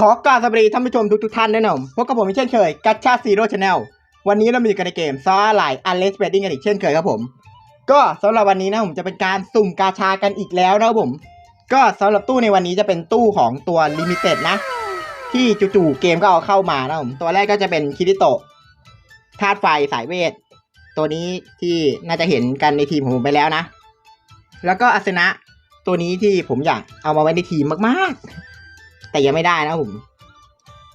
ขอกราบสวัสดีท่านผู้ชมทุกทุกๆท่านด้วยนะผมพบกับผมเช่นเคยกัชชาซีโร่ชาแนลวันนี้เรามาอยู่กันในเกมซอหลายอันเลสเบดดิ้งกันอีกเช่นเคยครับผม ก็สำหรับวันนี้นะผมจะเป็นการสุ่มกาชากันอีกแล้วนะครับผม ก็สำหรับตู้ในวันนี้จะเป็นตู้ของตัวลิมิเต็ดนะ ที่จู่ๆเกมก็เอาเข้ามานะผมตัวแรกก็จะเป็นคิริโตะธาตุไฟสายเวท ตัวนี้ที่น่าจะเห็นกันในทีมของผมไปแล้วนะ แล้วก็อาสนะตัวนี้ที่ผมอยากเอามาไว้ในทีมมากๆ แต่ยังไม่ได้นะผม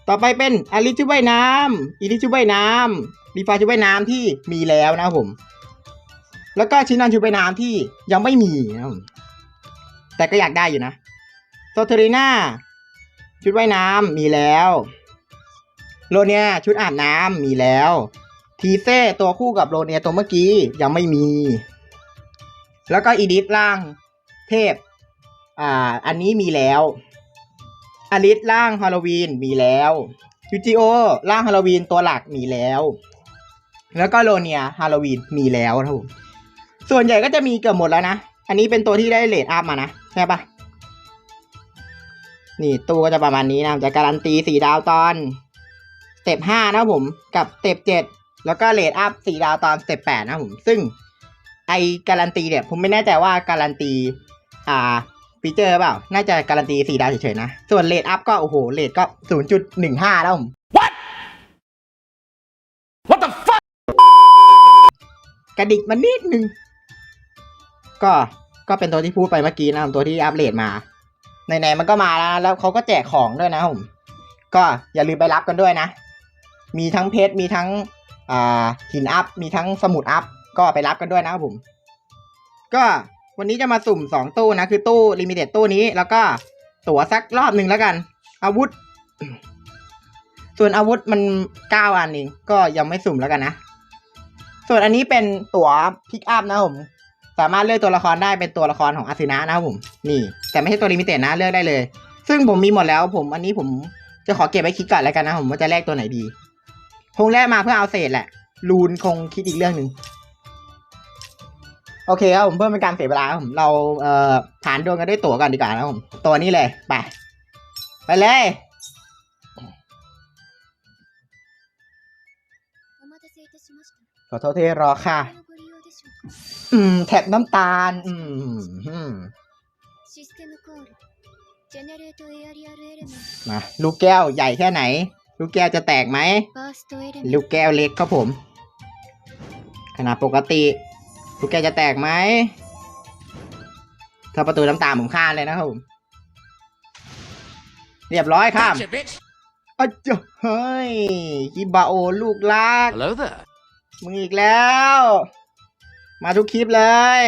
ต่อไปเป็นอลิชุบว่ายน้ำอีลิชุบว่ายน้ำรีฟาชุบว่ายน้ำที่มีแล้วนะผม แล้วก็ชินันชุบว่ายน้ำที่ยังไม่มีนะผมแต่ก็อยากได้อยู่นะโซเทรีน่าชุดว่ายน้ำมีแล้วโรเนียชุดอาบน้ำมีแล้ว ทีเซ่ตัวคู่กับโรเนียตัวเมื่อกี้ยังไม่มี แล้วก็อีดิทร่างเทพ อ่า อันนี้มีแล้ว อลิสร่างฮาโลวีนมีแล้วยูจิโอร่างฮาโลวีนตัวหลักมีแล้ว แล้วก็โรเนียฮาโลวีนมีแล้วนะครับผมส่วนใหญ่ก็จะมีเกือบหมดแล้วนะ อันนี้เป็นตัวที่ได้เลทอัพมานะ ใช่ปะนี่ตัวก็จะประมาณนี้นะจะการันตีสี่ดาวตอนสเต็ปห้านะผม กับสเต็ปเจ็ดแล้วก็เลทอัพสี่ดาวตอนสเต็ปแปดนะผม ซึ่งไอการันตีเนี่ยผมไม่แน่ใจว่าการันตี อ่า ฟีเจอร์เปล่า น่าจะการันตีสี่ดาวเฉยๆนะ ส่วนเลทอัพก็ โอ้โหเลทก็ศูนย์จุดหนึ่งห้าแล้วผม What the fuck กระดิกมันนิดนึง ก็ก็เป็นตัวที่พูดไปเมื่อกี้นะครับตัวที่อัปเดตมาไหนๆมันก็มาแล้วแล้วเขาก็แจกของด้วยนะครับผมก็อย่าลืมไปรับกันด้วยนะ มีทั้งเพชรมีทั้งอ่าหินอัพมีทั้งสมุดอัพก็ไปรับกันด้วยนะครับผม ก็ วันนี้จะมาสุ่มสองตู้นะ คือตู้ลิมิเต็ดตู้นี้ แล้วก็ตั๋วสักรอบหนึ่งแล้วกัน อาวุธ ส่วนอาวุธมันเก้าอันเองก็ยังไม่สุ่มแล้วกันนะ ส่วนอันนี้เป็นตั๋วพิกอัพนะผม สามารถเลือกตัวละครได้เป็นตัวละครของอาซินะนะครับผม นี่ แต่ไม่ใช่ตัวลิมิเต็ดนะเลือกได้เลย ซึ่งผมมีหมดแล้ว ผมอันนี้ผมจะขอเก็บไว้คิดก่อนแล้วกันนะผมว่าจะแลกตัวไหนดี คงแลกมาเพื่อเอาเศษแหละรูนคงคิดอีกเรื่องหนึ่ง โอเคครับผมเพื่อเป็นการเสียเวลาผมเราเอ่อผ่านดวงกันด้วยตั๋วกันดีกว่านะผมตัวนี้เลยไปไปเลยขอโทษที่รอค่ะ อืม แถบน้ำตาล อืมมาลูกแก้วใหญ่แค่ไหน ลูกแก้วจะแตกไหม ลูกแก้วเล็กครับผม ขนาดปกติ ลูกแก้วจะแตกไหม ถ้าประตูน้ำตาลผมข้ามเลยนะครับผม เรียบร้อยข้าม Gotcha, bitch. อ้าวเจ้าเฮ้ยฮิบาโอลูกลัก Hello there. มึงอีกแล้ว มาทุกคลิปเลย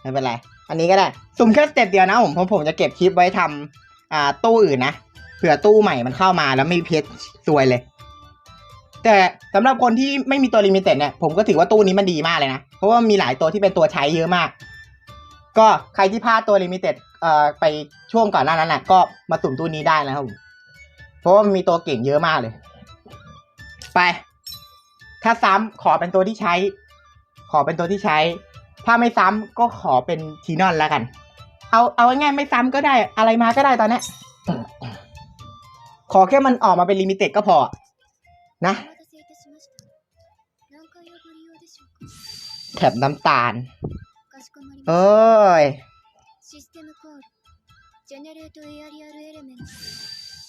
ไม่เป็นไร อันนี้ก็ได้ สุ่มแค่สเต็ปเดียวนะผมเพราะผมจะเก็บคลิปไว้ทำอ่าตู้อื่นนะ เผื่อตู้ใหม่มันเข้ามาแล้วไม่มีเพชรซวยเลย แต่สำหรับคนที่ไม่มีตัวลิมิเต็ดเนี่ยผมก็ถือว่าตู้นี้มันดีมากเลยนะ เพราะว่ามีหลายตัวที่เป็นตัวใช้เยอะมาก ก็ใครที่พลาดตัวลิมิเต็ดเอ่อไปช่วงก่อนหน้านั้นนะก็มาสุ่มตู้นี้ได้นะครับผมเพราะว่ามันมีตัวเก่งเยอะมากเลย ไป ถ้าซ้ำขอเป็นตัวที่ใช้ ขอเป็นตัวที่ใช้ ถ้าไม่ซ้ำก็ขอเป็นทีนอนแล้วกัน เอาเอาง่ายๆไม่ซ้ำก็ได้อะไรมาก็ได้ตอนนี้ขอแค่มันออกมาเป็นลิมิเต็ดก็พอนะ แถบน้ำตาล โอ้ย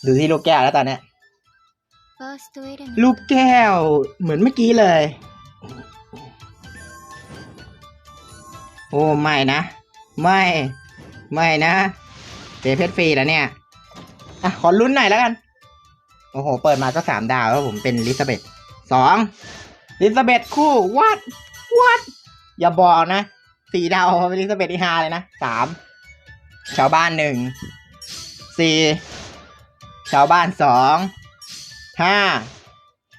ดูที่ลูกแก้วแล้วตอนนี้ลูกแก้ว เหมือนเมื่อกี้เลย โอ้ไม่นะ ไม่ ไม่นะเสเพชรฟรีแล้วเนี่ย อะ ขอลุ้นหน่อยแล้วกัน โอ้โห เปิดมาก็สามดาวแล้วผมเป็นลิซาเบตสอง ลิซาเบธคู่วัดวัดอย่าบอกนะสี่ดาวเป็นลิซาเบธที่ห้าเลยนะสามชาวบ้านหนึ่งสี่ชาวบ้านสองห้า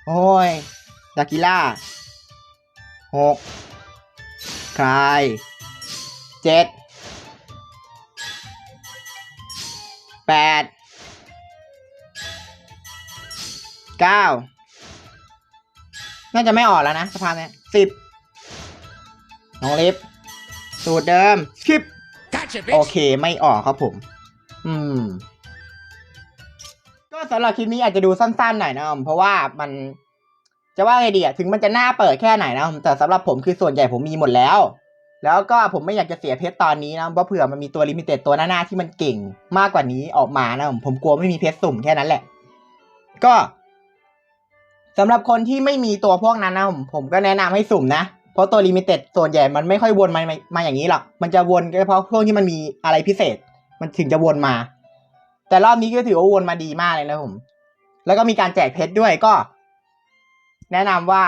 โอ้ยดากิล่าหกคลายเจ็ดแปดเก้า น่าจะไม่ออกแล้วนะสะพานเนี้ยสิบน้องลิฟต์สูตรเดิมสคิป Gotcha, โอ bitch. เคไม่ออกครับผม อืมก็ก็สำหรับคลิปนี้อาจจะดูสั้นๆหน่อยนะครับเพราะว่ามันจะว่าไงดีอะถึงมันจะน่าเปิดแค่ไหนนะครับแต่สำหรับผมคือส่วนใหญ่ผมมีหมดแล้ว แล้วก็ผมไม่อยากจะเสียเพชรตอนนี้นะเพราะเผื่อมันมีตัวลิมิเต็ดตัวหน้าๆที่มันเก่งมากกว่านี้ออกมานะผมผมกลัวไม่มีเพชรสุ่มแค่นั้นแหละ ก็ สำหรับคนที่ไม่มีตัวพวกนั้นนะผมผมก็แนะนำให้สุ่มนะ เพราะตัวลิมิเต็ดส่วนใหญ่มันไม่ค่อยวนมามามาอย่างนี้หรอก มันจะวนก็เฉพาะพวกที่มันมีอะไรพิเศษ มันถึงจะวนมา แต่รอบนี้ก็ถือว่าวนมาดีมากเลยนะผม แล้วก็มีการแจกเพชรด้วยก็ แนะนำว่า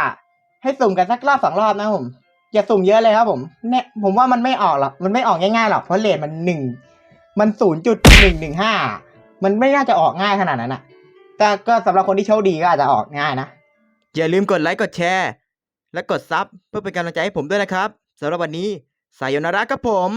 ให้สุ่มกันสักรอบสองรอบนะผมอย่าสุ่มเยอะเลยครับผมเนี่ยผมว่ามันไม่ออกหรอกมันไม่ออกง่ายๆหรอกเพราะเลทมันหนึ่งมันศูนย์จุดหนึ่งหนึ่งห้ามันไม่น่าจะออกง่ายขนาดนั้นอะแต่ก็สำหรับคนที่โชคดีก็อาจจะออกง่ายนะ อย่าลืมกดไลค์กดแชร์ และกดซับเพื่อเป็นกำลังใจให้ผมด้วยนะครับสำหรับวันนี้สายโยนาระครับผม